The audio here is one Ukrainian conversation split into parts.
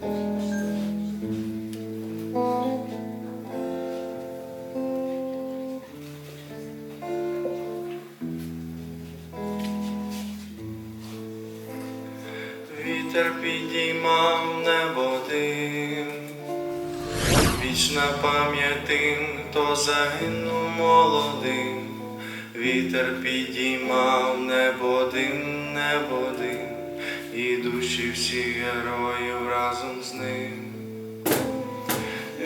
Вітер підіймав небо дим, вічна пам'ять хто загинув молодим, вітер підіймав небо дим, небо дим і душі всіх героїв разом з ним.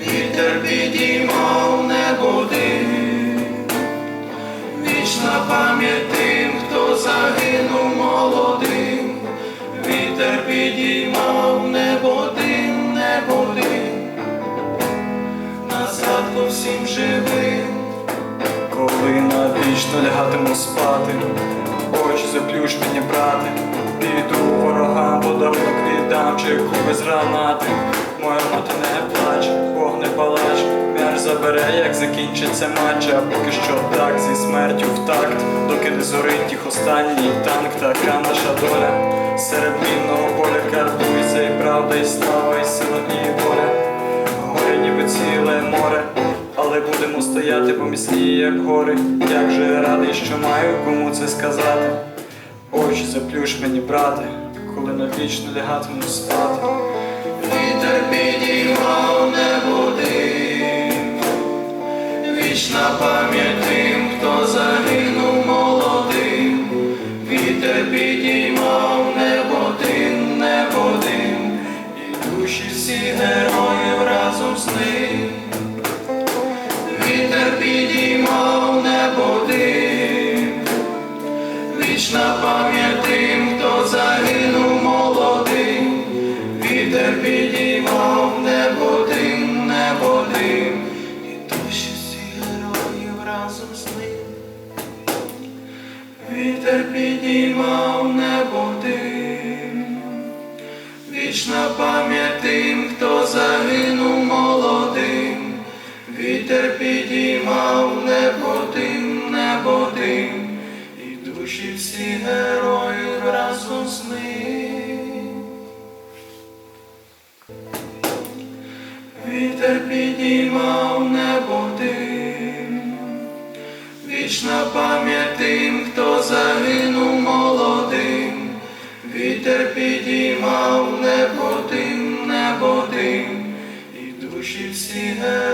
Вітер підіймав небо дим, вічна пам'ять тим, хто загинув молодим, вітер підіймав небо дим, небо дим, на всім живим. Коли навічно лягатиму спати, очі заплющ мені, брате, піду ворогам, подарунок віддам, чеку без гранати. Моя мати не плач, Бог не палач, м'яч забере, як закінчиться матч, а поки що так, зі смертю в такт, доки не зорить їх останній танк, така наша доля. Серед мінного поля картується і правда, і слава, і сила, і воля. Горе ніби ціле море, але будемо стояти поміцні, як гори. Як же радий, що маю кому це сказати. Очі заплющ мені, брате, коли навічно лягатиму спати. Вітер підіймав небо дим, вічна пам'ять тим, хто загинув молодим, вітер підіймав небо дим, небо дим, і душі всіх героїв разом з ним. Вітер підіймав небо дим, вічна пам'ять вітер підіймав небо дим, небо дим, і душі всіх героїв разом з ним. Вітер підіймав небо дим, вічна пам'ять тим, хто загинув молодим, вітер підіймав небо дим, небо дим, і душі всіх героїв Вітер підіймав небо дим, вічна пам'ять тим, хто загинув молодим, вітер підіймав небо дим, небо дим, і душі всі герої.